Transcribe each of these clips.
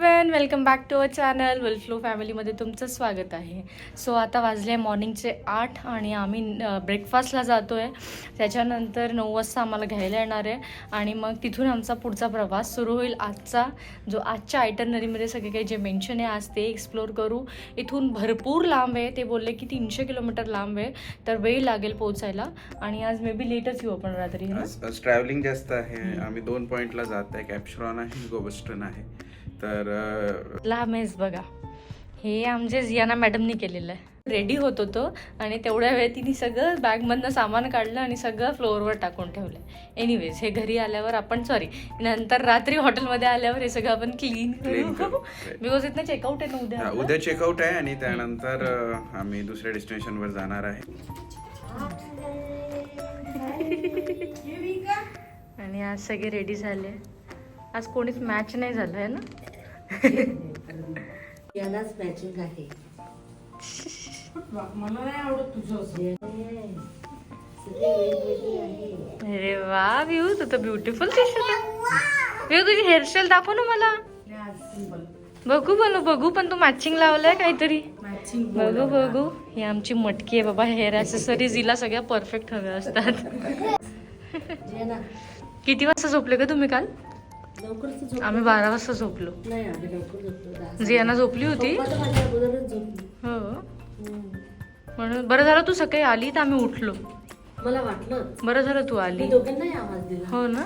One welcome back to our channel well flow फॅमिलीमध्ये तुमचं स्वागत आहे. सो आता वाजले मॉर्निंगचे आठ आणि आम्ही ब्रेकफास्टला जातो आहे त्याच्यानंतर नऊ वाजता आम्हाला घ्यायला येणार आहे. आणि मग तिथून आमचा पुढचा प्रवास सुरू होईल आजचा. जो आजच्या आयटनरीमध्ये सगळे काही जे मेन्शन आहे आज ते एक्सप्लोर करू. इथून भरपूर लांब आहे. ते बोलले की तीनशे किलोमीटर लांब आहे. तर वेळ लागेल पोहोचायला. आणि आज मे बी लेटच येऊ आपण रात्री ट्रॅव्हलिंग जास्त आहे. आम्ही दोन पॉइंटला जात आहे. कॅप्शरॉन आहे गोबस्टन आहे. तर लांब आहेस बघा. हे आमचे जियाना मॅडमनी केलेलं आहे. रेडी होत होतो आणि तेवढ्या वेळ तिने सगळं बॅगमधनं सामान काढलं आणि सगळं फ्लोअरवर टाकून ठेवलं. एनिवेज हे घरी आल्यावर आपण सॉरी नंतर रात्री हॉटेलमध्ये आल्यावर हे सगळं आपण क्लीन करू. बिकॉज इथनं चेकआउट आहे ना उद्या. उद्या चेकआउट आहे आणि त्यानंतर आम्ही दुसऱ्या डेस्टिनेशनवर जाणार आहे. आणि आज सगळे रेडी झाले. आज कोणीच मॅच नाही झालं आहे ना? यालाच मॅचिंग आहे. मला नाही आवडत तुझं अरे वा व्ह्यू तू तर ब्युटिफुल दिसत व्ह्यू तुझी हेअरस्टाईल दाखव ना मला. बघू बोलो बघू पण तू मॅचिंग लावलाय काहीतरी. मॅचिंग बघू बघू. ही आमची मटकी आहे बाबा हेअर ॲसेसरीज हिला सगळ्या परफेक्ट हव्या असतात. किती वाजता झोपले का तुम्ही काल? लवकरच आम्ही बारा वाजता झोपलो. नाही आम्ही लवकर झोपलो. दहा जियाना झोपली होती? हो. म्हणून बरं झालं तू सकाळी आली तर आम्ही उठलो. मला वाटलं. बरं झालं तू आली. दोघांनाही आवाज दिला. हो ना?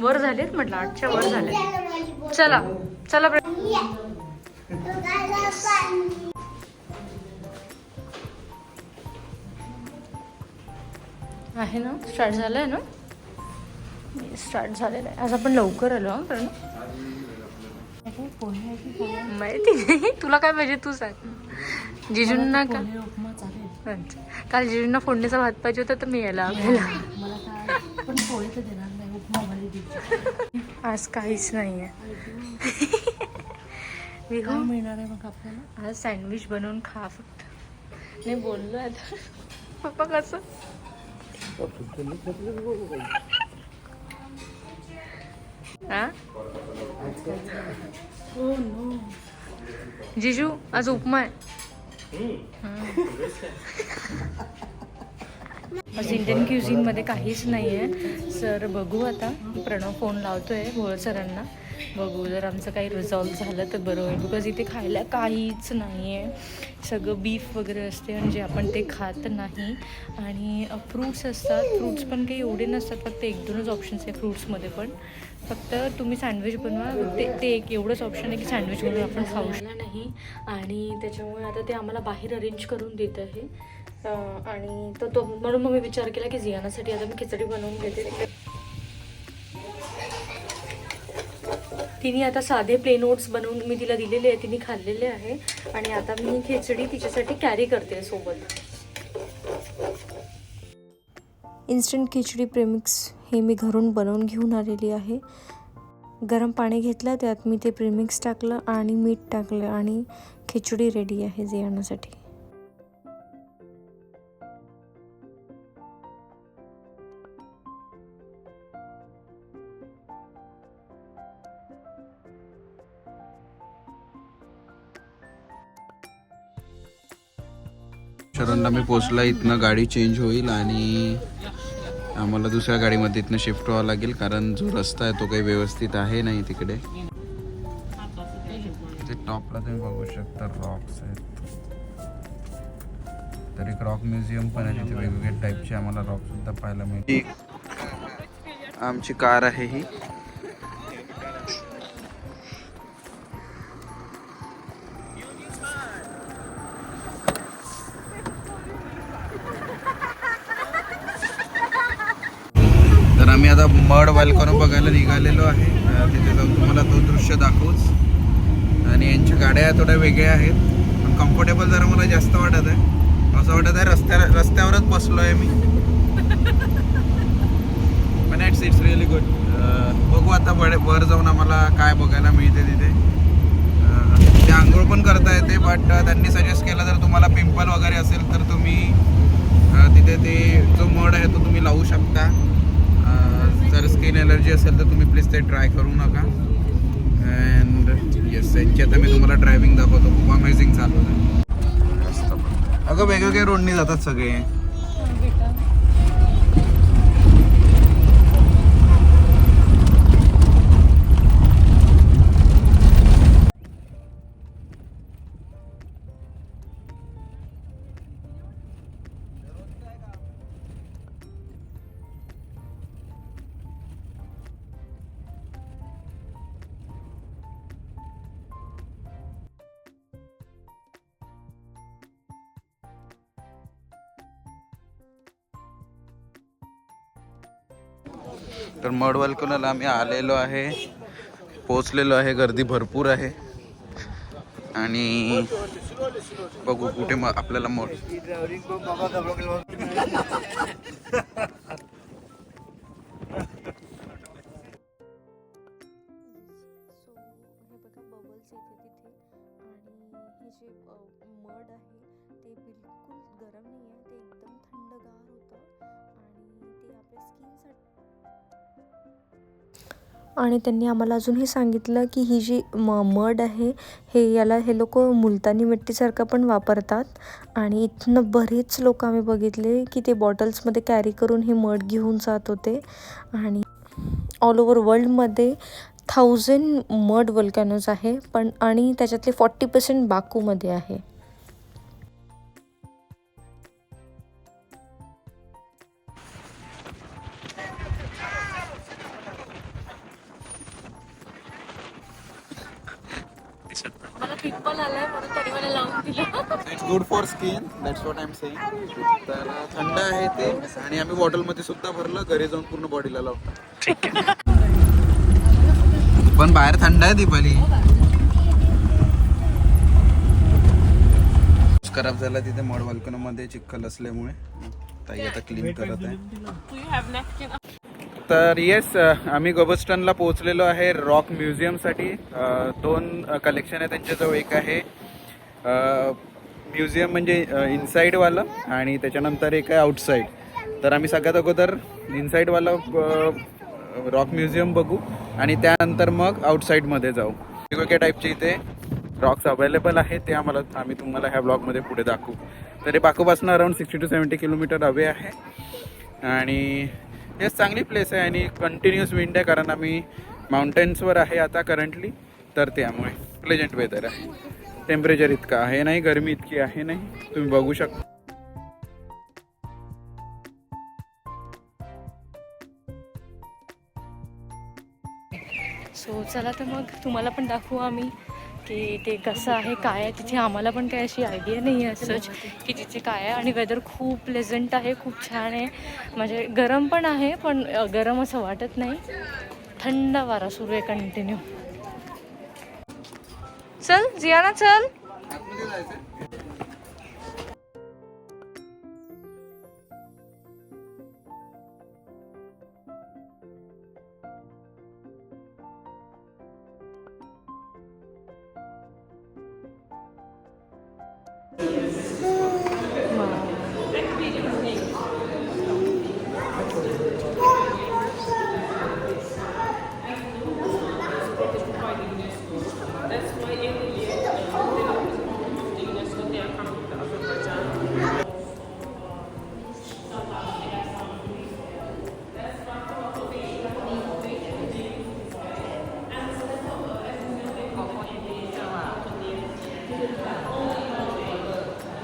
वर झालेत म्हटलं आठच्या वर झाले चला चला आहे ना? स्टार्ट झालं आहे ना? स्टार्ट झालेलं आहे. आज आपण लवकर आलो कारण माहिती नाही. तुला काय पाहिजे तू सांग. जिजूंना का चालेल अच्छा. काल जिजूंना फोडणीचा भात पाहिजे होता तर मी यायला आपल्याला आज काहीच नाही आहे मी मिळणार आहे मग आपल्याला आज सँडविच बनवून खा फक्त. नाही बोललो आता. पप्पा कसं? जिजू आज उपमा आहे. आज इंडियन क्युझिनमध्ये काहीच नाही आहे सर बघू आता. प्रणव फोन लावतोय भोळ सरांना. बघू जर आमचं काही रिझॉल्व झालं तर बरं होईल. बिकॉज इथे खायला काहीच नाही आहे सगळं बीफ वगैरे असते आणि जे आपण ते खात नाही. आणि फ्रूट्स असतात. फ्रूट्स पण काही एवढे नसतात फक्त एक दोनच ऑप्शन्स आहे फ्रूट्समध्ये पण. फक्त तुम्ही सँडविच बनवा. ते ते एक एवढंच ऑप्शन आहे की सँडविच बनवून आपण खाऊ शकणार नाही. आणि त्याच्यामुळे आता ते आम्हाला बाहेर अरेंज करून देत आहे. आणि तो तो म्हणून मग मी विचार केला की जियानासाठी आता मी खिचडी बनवून घेते तिने आता साधे प्लेन ओट्स बनवून मी तिला दिलेले आहे तिने खाल्लेले आहे. आणि आता मी खिचडी तिच्यासाठी कॅरी करते सोबत. इन्स्टंट खिचडी प्रेमिक्स हे मी घरून बनवून घेऊन आलेली आहे. गरम पाणी घेतलं त्यात मी ते प्रेमिक्स टाकलं आणि मीठ टाकलं आणि खिचडी रेडी आहे जेवणासाठी. शरणला मी पोचला इथनं गाडी चेंज होईल आणि आम्हाला दुसऱ्या गाडीमध्ये इथनं शिफ्ट व्हावं लागेल कारण जो रस्ता आहे तो काही व्यवस्थित आहे नाही तिकडे. इथे टॉपला तुम्ही बघू शकता रॉक्स आहेत. तर एक रॉक म्युझियम पण आहे तिथे वेगवेगळ्या टाईपचे आम्हाला रॉक सुद्धा पाहायला मिळते आमची कार आहे ही. वालकॉन बघायला निघालेलो आहे. तिथे जाऊन तुम्हाला तो दृश्य दाखवूच. आणि यांच्या गाड्या थोड्या वेगळ्या आहेत. पण कम्फर्टेबल जरा मला जास्त वाटत आहे. असं वाटत आहे रस्त्या रस्त्यावरच बसलो आहे मी पण इट्स इट्स रिअली गुड बघू आता वर वर जाऊन आम्हाला काय बघायला मिळते तिथे. ते आंघोळ पण करता येते बट त्यांनी सजेस्ट केलं जर तुम्हाला पिंपल वगैरे असेल तर तुम्ही तिथे ते जो मड आहे तो तुम्ही लावू शकता. जर स्किन एलर्जी असेल तर तुम्ही प्लीज ते ट्राय करू नका. अँड येस यांची आता मी तुम्हाला ड्रायव्हिंग दाखवतो. खूप अमेझिंग चालवतं अगं वेगवेगळ्या रोडनी जातात सगळे. तर मडवलकोनाला आम्ही आलेलो आहे पोचलेलो आहे गर्दी भरपूर आहे. आणि बघू कुठे मग आपल्याला मड आणि त्यांनी आम्हाला अजूनही सांगितलं की ही जी म मड आहे हे याला हे लोक मुलतानी मिट्टीसारखं पण वापरतात. आणि इथनं बरेच लोक आम्ही बघितले की ते बॉटल्समध्ये कॅरी करून हे मड घेऊन जात होते. आणि ऑल ओव्हर वर्ल्डमध्ये थाउजंड मड वल्कॅनोज आहे पण आणि त्याच्यातले फॉर्टी पर्सेंट बाकूमध्ये आहे. लावून दिलं it's good for skin that's what I am saying तर थंड आहे ते आणि आम्ही बॉटलमध्ये सुद्धा भरलं घरी जाऊन पूर्ण बॉडीला लावतो. पण बाहेर थंड आहे दीपाली. खराब झाला तिथे मडमध्ये चिखल असल्यामुळे. ताई आता क्लीन करत आहे. तर येस आम्ही गोबस्टनला पोहोचलेलो आहे रॉक म्युझियमसाठी दोन कलेक्शन आहे त्यांच्याजवळ. एक आहे म्युझियम म्हणजे इनसाईडवालं आणि त्याच्यानंतर एक आहे आउटसाईड तर आम्ही सगळ्यात अगोदर इनसाईडवालं रॉक म्युझियम बघू आणि त्यानंतर मग आउटसाईडमध्ये जाऊ. वेगवेगळ्या टाईपचे इथे रॉक्स अवेलेबल आहेत. ते आम्हाला आम्ही तुम्हाला ह्या ब्लॉगमध्ये पुढे दाखवू. तर हे बाकूपासून around sixty to seventy kilometre हवे आहे. आणि हेच चांगली प्लेस आहे आणि कंटिन्युअस विंड आहे कारण आम्ही माउंटेन्सवर आहे आता करंटली तर त्यामुळे प्लेजंट वेदर आहे. टेम्परेचर इतकं आहे नाही गरमी इतकी आहे नाही. तुम्ही बघू शकता सो चला तर मग तुम्हाला पण दाखवू आम्ही की ते कसं आहे काय आहे. तिथे आम्हाला पण काही अशी आयडिया नाही आहे सच की तिथे काय आहे. आणि वेदर खूप प्लेझंट आहे खूप छान आहे. म्हणजे गरम पण आहे पण गरम असं वाटत नाही. थंड वारा सुरू आहे कंटिन्यू चल जियाना चल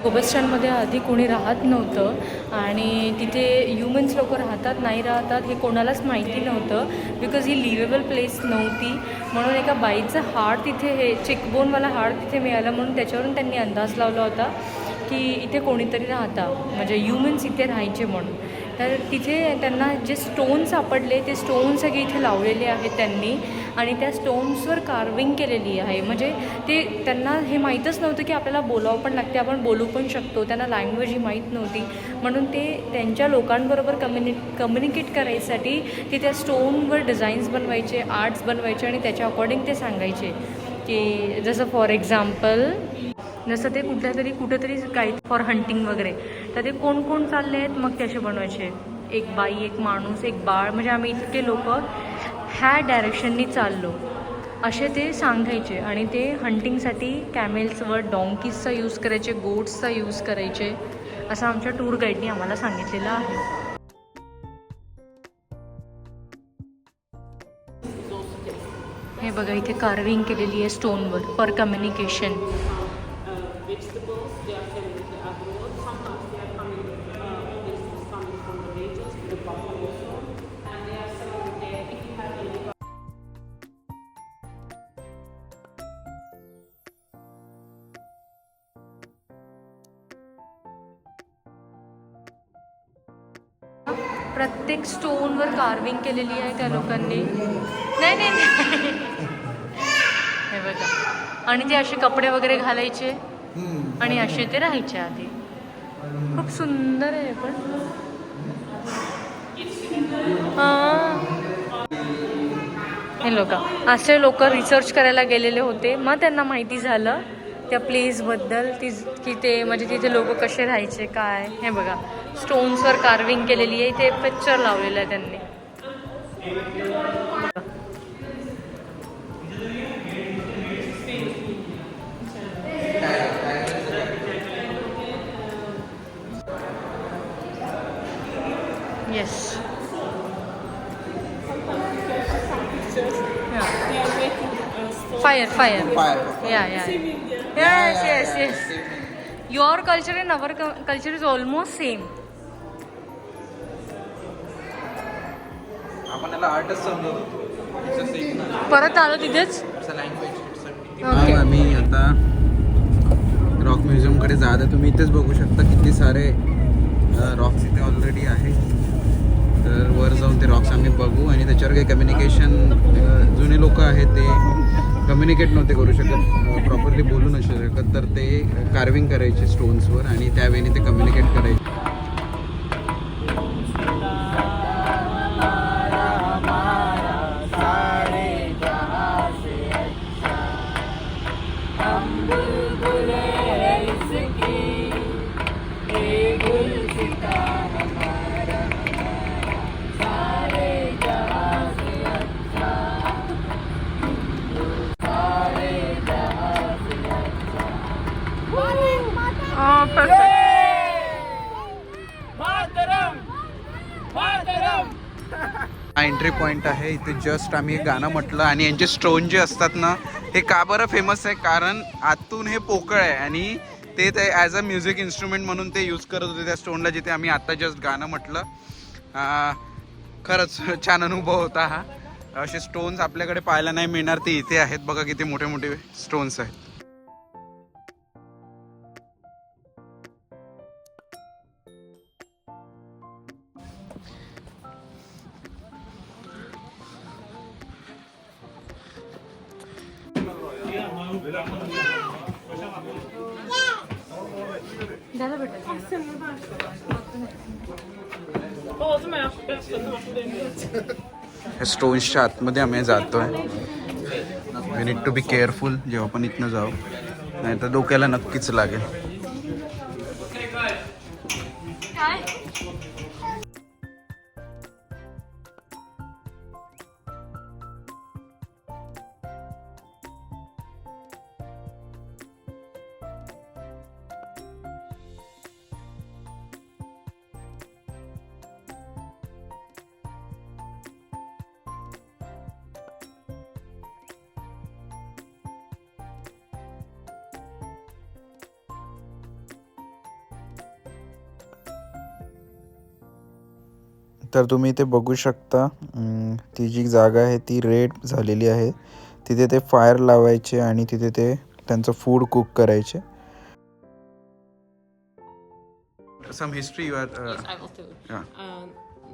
गोबस्टँडमध्ये आधी कोणी राहत नव्हतं आणि तिथे ह्युमन्स लोक राहतात नाही राहतात हे कोणालाच माहिती नव्हतं बिकॉज ही लिवेबल प्लेस नव्हती. म्हणून एका बाईचं हाड तिथे हे चिकबोनवाला हाड तिथे मिळालं म्हणून त्याच्यावरून त्यांनी अंदाज लावला होता की इथे कोणीतरी राहता. म्हणजे ह्युमन्स इथे राहायचे म्हणून. तर तिथे त्यांना जे स्टोन सापडले ते स्टोन सगळे इथे लावलेले आहेत त्यांनी. आणि त्या स्टोन्सवर कार्विंग केलेली आहे. म्हणजे ते त्यांना हे माहीतच नव्हतं की आपल्याला बोलावं पण लागते. आपण बोलू पण शकतो. त्यांना लँग्वेज ही माहीत नव्हती. म्हणून ते त्यांच्या लोकांबरोबर कम्युनि कम्युनिकेट करायसाठी ते त्या स्टोनवर डिझाईन्स बनवायचे आर्ट्स बनवायचे आणि त्याच्या अकॉर्डिंग ते सांगायचे. की जसं फॉर एक्झाम्पल जसं ते कुठल्या तरी कुठेतरी काही फॉर हंटिंग वगैरे तर ते कोण कोण चालले आहेत? मग ते असे बनवायचे. एक बाई एक माणूस एक बाळ. म्हणजे आम्ही इतके लोक ह्या डायरेक्शननी चाललो. असे ते सांगायचे आणि ते हंटिंगसाठी कॅमेल्सवर डॉंकीजचा यूज करायचे गोट्सचा यूज करायचे असं आमच्या टूर गाईडने आम्हाला सांगितलेलं आहे. हे बघा इथे कार्विंग केलेली आहे स्टोनवर फॉर कम्युनिकेशन प्रत्येक स्टोनवर कार्विंग केलेली आहे त्या लोकांनी. नाही नाही हे बघा. आणि ते असे कपडे वगैरे घालायचे आणि असे ते राहायचे आधी. खूप सुंदर आहे पण. हां. हे लोक. असे लोक रिसर्च करायला गेलेले होते. मग त्यांना माहिती झालं. त्या प्लेसबद्दल ती की ते म्हणजे तिथे लोक कसे राहायचे काय? हे बघा. स्टोन्सवर कार्विंग केलेली आहे ते पिक्चर लावलेलं आहे त्यांनी. Yes fire fire Yeah, yeah. Yes, yes, yes. Your culture and our cu- culture is almost same. आपण याला आर्टच समजतो परत आलो तिथेच? मग आम्ही आता रॉक म्युझियमकडे जात आहे. तुम्ही इथेच बघू शकता किती सारे रॉक्स इथे ऑलरेडी आहे तर वर जाऊन ते रॉक्स आम्ही बघू. आणि त्याच्यावर काही कम्युनिकेशन जुने लोक आहेत ते कम्युनिकेट नव्हते करू शकत. प्रॉपरली बोलू नसू शकत तर ते कार्विंग करायचे स्टोन्सवर आणि त्यावेळी ते कम्युनिकेट करायचे. पॉईंट आहे. इथे जस्ट आम्ही गाणं म्हटलं आणि यांचे स्टोन जे असतात ना हे का बरं फेमस आहे? कारण आतून हे पोकळ आहे आणि ते ते ॲज अ म्युझिक इन्स्ट्रुमेंट म्हणून ते यूज करत होते त्या स्टोनला जिथे आम्ही आत्ता जस्ट गाणं म्हटलं. खरंच छान अनुभव होता हा. असे स्टोन्स आपल्याकडे पाहायला नाही मिळणार. ते इथे आहेत बघा किती मोठे मोठे स्टोन्स आहेत. स्टोन्सच्या आतमध्ये आम्ही जातोय. We need to be careful जेव्हा पण इथनं जाऊ. नाही तर डोक्याला नक्कीच लागेल. तर तुम्ही इथे बघू शकता ती जी जागा आहे ती रेड झालेली आहे तिथे ते फायर लावायचे आणि तिथे ते त्यांचं फूड कुक करायचे some history you are Yes, I will tell you. Yeah. Um,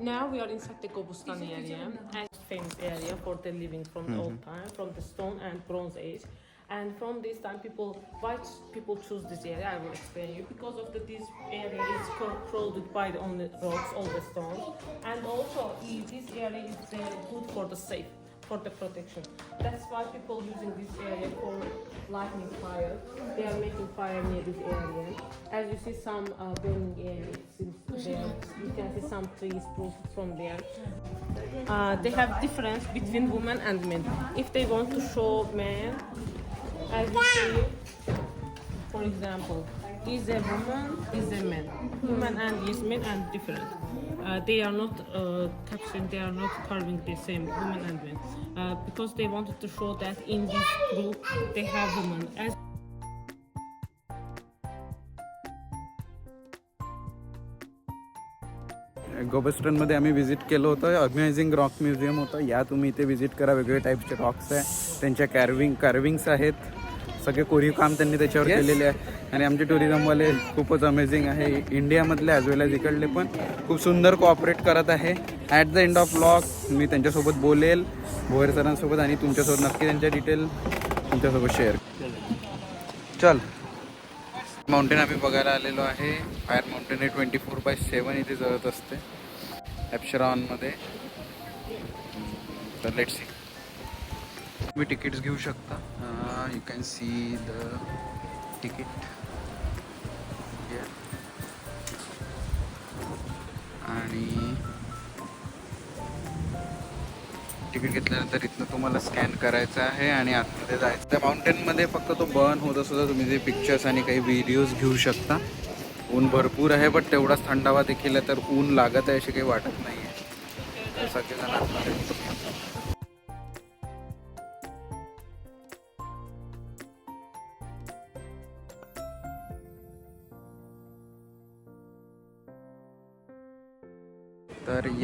now we are inside the Gobustani area, and famous area for the living from the old time, from the Stone and Bronze Age. And from this time, people, why people choose this area, I will explain you. Because of the, this area is cro- crowded by the only rocks, all the stones, and also this area is good for the safe for the protection. That's why people using this area for lighting fire. They are making fire near this area. As you see some uh, burning areas there, you can see some trees from there. Uh, they have difference between women and men. If they want to show men, as you see, for example, is a woman, is a man. Woman and is men and different. Uh, they are not uh, touching, they are not carving the same woman and men. Uh, because they wanted to show that in this group they have women. As गोबस्टनमध्ये आम्ही visit केलं होतं. Amazing rock museum होतं. या तुम्ही इथे visit करा. वेगवेगळे टाईपचे रॉक्स आहे. त्यांच्या कॅरविंग कार्विंग्स आहेत. सगळे कोरीव काम त्यांनी त्याच्यावर केलेले आहे. आणि आमचे टुरिझमवाले खूपच अमेझिंग आहे. इंडियामधले ॲज वेल ॲज इकडले पण खूप सुंदर कोऑपरेट करत आहे. At the end of blog मी त्यांच्यासोबत बोलेल. भोयर सरांसोबत आणि तुमच्यासोबत नक्की त्यांच्या डिटेल तुमच्यासोबत शेअर चल. माउंटेन आम्ही बघायला आलेलो आहे. फायर माउंटेन हे ट्वेंटी फोर बाय सेवन इथे जळत असते. ॲप्शरॉनमध्ये तर लेट सी तुम्ही तिकीट्स घेऊ शकता. You can see the ticket आणि तिकीट घेतल्यानंतर इथनं तुम्हाला स्कॅन करायचं आहे आणि आतमध्ये जायचं. त्या माउंटेनमध्ये फक्त तो बर्न होत सुद्धा तुम्ही ते पिक्चर्स आणि काही व्हिडिओज घेऊ शकता. ऊन भरपूर आहे बट तेवढाच थंडावा देखील आहे तर ऊन लागत आहे असे काही वाटत नाही आहे सगळेजण आतमध्ये.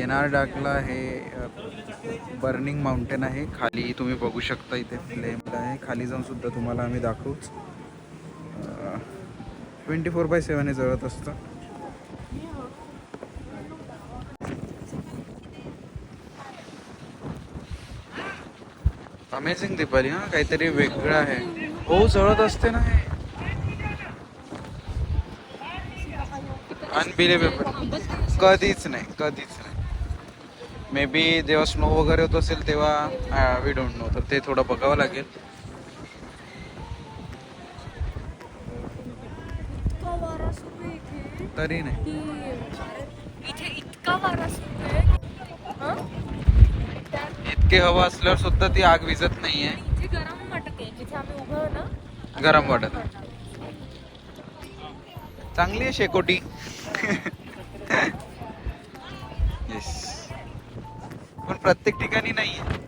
तर येणार डाकला हे बर्निंग माउंटेन आहे. खाली तुम्ही बघू शकता इथे फ्लेम आहे. खाली जाऊन सुद्धा तुम्हाला आम्ही दाखवूच. ट्वेंटी फोर बाय सेवन हे जळत असतं. अमेझिंग दीपाली हा? काहीतरी वेगळं आहे. हो जळत असते ना हे. अनबिलिव्हेबल कधीच नाही कधीच नाही. मे बी जेव्हा स्नो वगैरे होत असेल तेव्हा वी डोंट नो तर ते थोडं बघावं लागेल. तरी नाही. इथे इतका हवा असल्यावर सुद्धा ती आग विजत नाहीये. इथे गरम वाटत आहे. जिथे आम्ही उभं आहो ना गरम वाटत. चांगली आहे शेकोटी. प्रत्येक ठिकाणी नाही आहे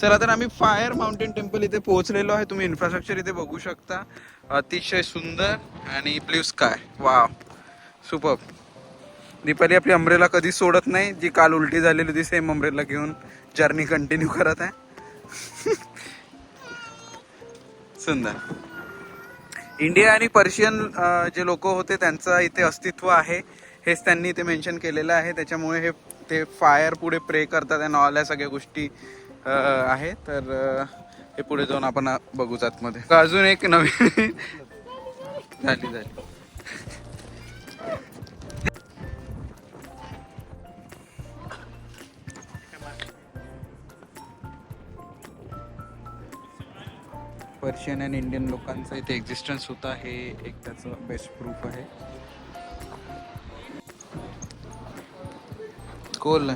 चला तर आम्ही फायर माउंटेन टेम्पल इथे पोहोचलेलो आहे. तुम्ही इन्फ्रास्ट्रक्चर इथे बघू शकता. अतिशय सुंदर आणि ब्ल्यू स्काय. वा सुपर दीपाली आपली अमरेला कधी सोडत नाही. जी काल उलटी झालेली होती सेम अमरेला घेऊन जर्नी कंटिन्यू करत आहे. सुंदर. इंडिया आणि पर्शियन जे लोक होते त्यांचं इथे अस्तित्व आहे. हेच त्यांनी इथे मेन्शन केलेलं आहे. त्याच्यामुळे हे ते फायर पुढे प्रे करतात आणि ऑल या सगळ्या गोष्टी आहे तर हे पुढे जाऊन आपण बघूच आतमध्ये अजून एक नवीन झाली झाली. पर्शियन अँड इंडियन लोकांचा इथे एक्झिस्टन्स होता हे एक त्याचं बेस्ट प्रूफ आहे. कोल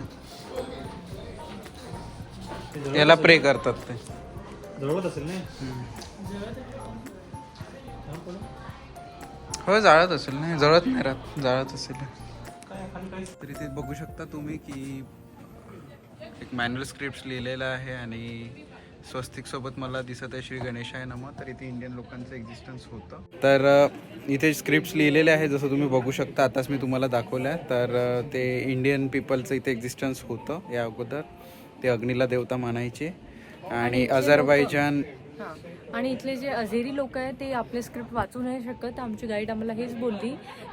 याला प्रे करतात ते. जवळच असेल हो जाळत असेल ना. जळत नाही राहत. जाळत असेल. तर इथे बघू शकता तुम्ही की एक मॅन्युअल स्क्रिप्ट लिहिलेला आहे आणि स्वस्तिक सोबत मला दिसत आहे श्री गणेशाय नम तर इथे इंडियन लोकांचं एक्झिस्टन्स होतं. तर इथे स्क्रिप्ट्स लिहिलेले आहे जसं तुम्ही बघू शकता आताच मी तुम्हाला दाखवलं आहे तर ते इंडियन पीपलचं इथे एक्झिस्टन्स होतं या अगोदर. ते अग्नीला देवता मानायचे. आणि अझरबैजान हां. आणि इथले जे अझेरी लोक आहेत ते आपले स्क्रिप्ट वाचू नाही शकत. आमची गाईड आम्हाला हेच बोलली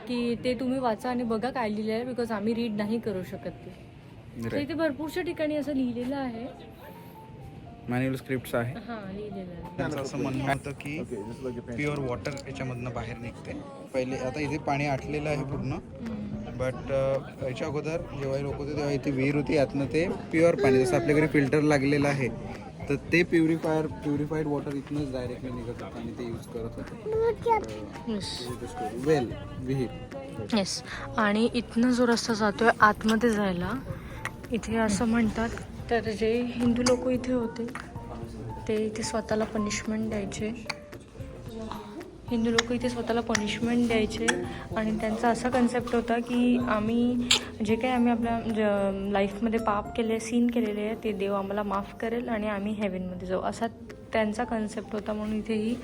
की ते तुम्ही वाचा आणि बघा काय लिहिलं आहे बिकॉज आम्ही रीड नाही करू शकत ते. तर इथे भरपूरशा ठिकाणी असं लिहिलेलं आहे. मॅन्युअल स्क्रिप्ट आहे. हां त्यांचं असं म्हणणं होतं की प्युअर वॉटर याच्यामधनं बाहेर निघते. पहिले आता इथे पाणी आटलेलं आहे पूर्ण बट याच्या अगोदर जेव्हा लोक होते तेव्हा इथे विहीर होती यातनं ते प्युअर पाणी जसं आपल्या घरी फिल्टर लागलेलं आहे तर ते प्युरिफायर प्युरिफाईड वॉटर इथनंच डायरेक्टली निघत होतं आणि ते यूज करत होते. वेल विहीर. येस आणि इथनं जो रस्ता जातोय आतमध्ये जायला इथे असं म्हणतात तर जे हिंदू लोक इथे होते ते इथे स्वतःला पनिशमेंट द्यायचे. हिंदू लोक इथे स्वतःला पनिशमेंट द्यायचे आणि त्यांचा असा कन्सेप्ट होता की आम्ही जे काही आम्ही आपल्या लाईफमध्ये पाप केले सीन केलेले आहे ते देव आम्हाला माफ करेल आणि आम्ही हेवनमध्ये जाऊ. असा त्यांचा कन्सेप्ट होता म्हणून इथे ही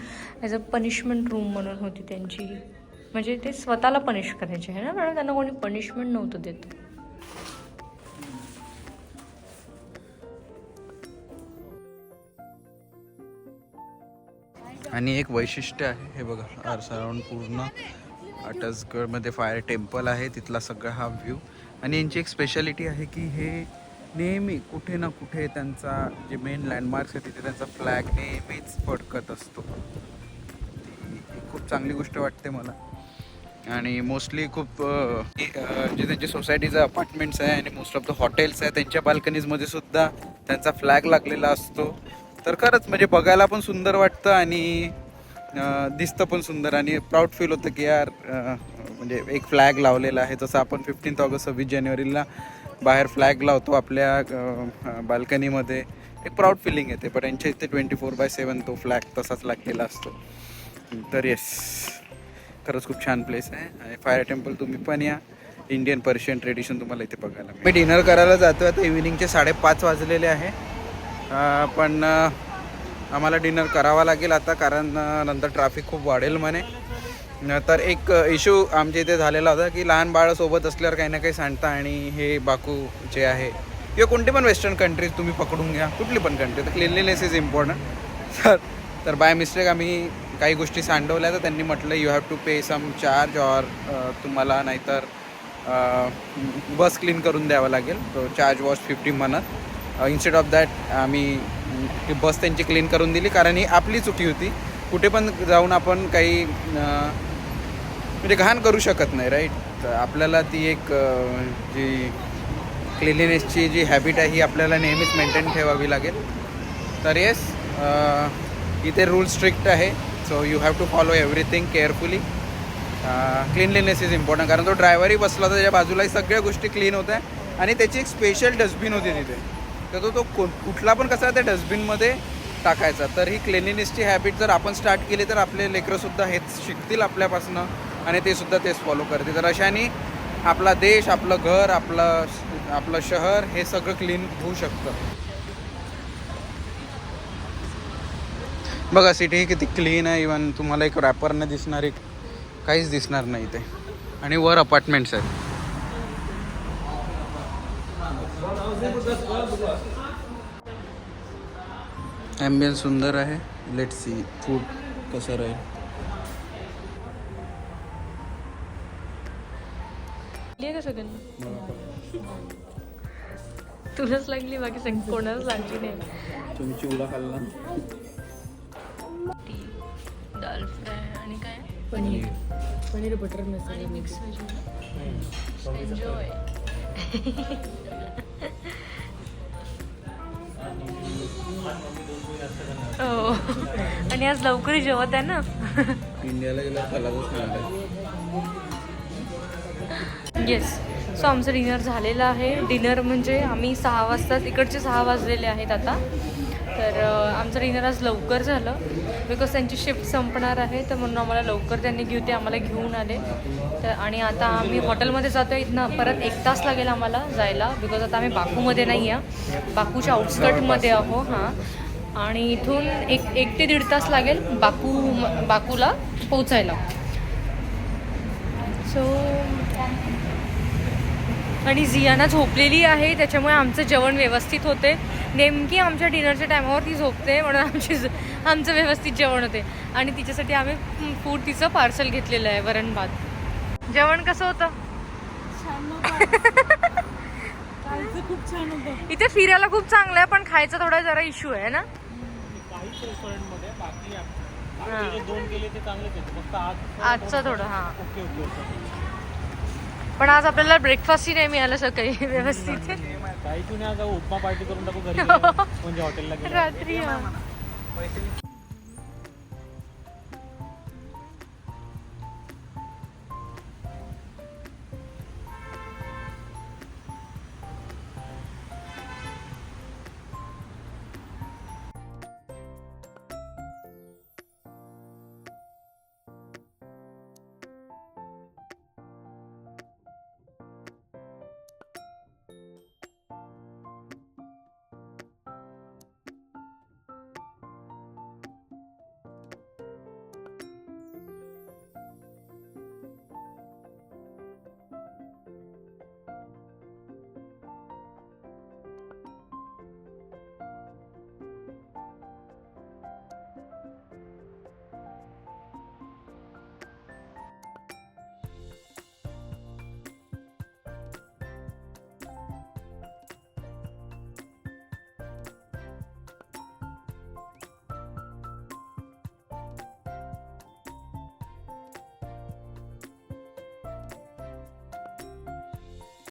ॲज अ पनिशमेंट रूम म्हणून होती त्यांची म्हणजे ते स्वतःला पनिश करायचे आहे ना? कारण त्यांना कोणी पनिशमेंट नव्हतं देत. आणि एक वैशिष्ट्य आहे हे बघा सराउंड पूर्ण अटसगडमध्ये फायर टेम्पल आहे तिथला सगळा हा व्ह्यू. आणि यांची एक स्पेशालिटी आहे की हे नेहमी कुठे ना कुठे त्यांचा जे मेन लँडमार्क्स आहे तिथे त्यांचा फ्लॅग नेहमीच फडकत असतो. खूप चांगली गोष्ट वाटते मला. आणि मोस्टली खूप जे त्यांचे सोसायटीचे अपार्टमेंट्स आहे आणि मोस्ट ऑफ द हॉटेल्स आहे त्यांच्या बाल्कनीजमध्ये सुद्धा त्यांचा फ्लॅग लागलेला असतो. तर खरंच म्हणजे बघायला पण सुंदर वाटतं आणि दिसतं पण सुंदर आणि प्राऊड फील होतं की यार म्हणजे एक फ्लॅग लावलेला आहे. जसं आपण फिफ्टीन्थ ऑगस्ट सव्वीस जानेवारीला बाहेर फ्लॅग लावतो आपल्या बाल्कनीमध्ये. एक प्राऊड फिलिंग येते. पण यांच्या इथे ट्वेंटी फोर बाय सेवन तो फ्लॅग तसाच लागलेला असतो. तर येस खरंच खूप छान प्लेस आहे. आणि फायर टेम्पल तुम्ही पण या. इंडियन पर्शियन ट्रेडिशन तुम्हाला इथे बघायला मी डिनर करायला जातो आता इव्हिनिंगचे साडेपाच वाजलेले आहे. पण आम्हाला डिनर करावा लागेल आता कारण नंतर ट्रॅफिक खूप वाढेल म्हणे. न तर एक इश्यू आमच्या इथे झालेला होता की लहान बाळासोबत असल्यावर काही ना काही सांडता आणि हे बाकू जे आहे किंवा कोणती पण वेस्टर्न कंट्रीज तुम्ही पकडून घ्या कुठली पण कंट्री तर क्लिनलीनेस इज इम्पॉर्टंट तर तर बाय मिस्टेक आम्ही काही गोष्टी सांडवल्या तर त्यांनी म्हटलं you have to pay some charge or तुम्हाला नाहीतर बस क्लीन करून द्यावं लागेल. तो चार्ज वॉज फिफ्टी म्हणत इन्स्टेड ऑफ दॅट आम्ही ती बस त्यांची क्लीन करून दिली कारण ही आपली चुकी होती. कुठे पण जाऊन आपण काही uh, म्हणजे घाण करू शकत नाही राईट तर आपल्याला ती एक uh, जी क्लिनिनेसची जी हॅबिट आहे ही आपल्याला नेहमीच मेंटेन ठेवावी लागेल. तर येस uh, इथे रूल स्ट्रिक्ट आहे. So you have to follow everything carefully cleanliness is important कारण तो ड्रायव्हरही बसला होता त्याच्या बाजूलाही सगळ्या गोष्टी क्लीन होत्या. आणि त्याची एक स्पेशल डस्टबिन होती तिथे. तर तो तो को- कुठला पण कसा त्या डस्टबिनमध्ये टाकायचा. तर ही क्लेनिनेसची हॅबिट जर आपण स्टार्ट केली तर आपले लेकरंसुद्धा हेच शिकतील आपल्यापासनं आणि ते सुद्धा तेच फॉलो करतील. तर अशाने आपला देश आपलं घर आपलं आपलं शहर हे सगळं क्लीन होऊ शकतं. बघा सिटी किती क्लीन आहे. इवन तुम्हाला एक रॅपरने दिसणारी काहीच दिसणार नाही ते आणि वर अपार्टमेंट्स आहेत. ॲम्बियन्स सुंदर आहे. लेट सी फूड कसं राहील. तुलाच लागली बाकी सग कोणालाच लागली नाही. तुम्ही चिवडा खाल्ला दाल फ्राय आणि काय? Paneer. Paneer butter masala mix enjoy हो. आणि आज लवकर जेवत आहे ना? इंडियाला गेला येस सो आमचं डिनर झालेलं आहे. डिनर म्हणजे आम्ही सहा वाजता इकडचे सहा वाजलेले आहेत आता. तर आमचं डिनर आज लवकर झालं. बिकॉज त्यांची शिफ्ट संपणार आहे तर म्हणून आम्हाला लवकर त्यांनी घेऊ ते आम्हाला घेऊन आले. तर आणि आता आम्ही हॉटेलमध्ये जातो आहे इथनं. परत एक तास लागेल आम्हाला जायला. बिकॉज आता आम्ही बाकूमध्ये नाही आहे बाकूच्या आउटस्कटमध्ये आहो. हां. आणि इथून एक एक ते दीड तास लागेल बाकू बाकूला पोचायला सो आणि झियाना झोपलेली आहे. त्याच्यामुळे आमचं जेवण व्यवस्थित होते. नेमकी आमच्या डिनरच्या टायमावर ती झोपते म्हणून आमची आमचं व्यवस्थित जेवण होते. आणि तिच्यासाठी आम्ही फूड तिचं पार्सल घेतलेलं आहे वरण भात. जेवण कसं होतं? खूप छान होतं. इथे फिरायला खूप चांगलं आहे पण खायचा थोडा जरा इश्यू आहे ना? काहीच रेस्टॉरंटमध्ये बाकी. बाकी जे दोन केले ते चांगलेच आहेत. फक्त आज आजचं थोडं हा. ओके ओके ओके पण आज आपल्याला ब्रेकफास्टही नाही मिळालं सकाळी व्यवस्थित. काही तू नाही. आज उपमा पार्टी करून टाकू घरी गेल्यावर. म्हणजे हॉटेलला गेल्यावर. रात्री.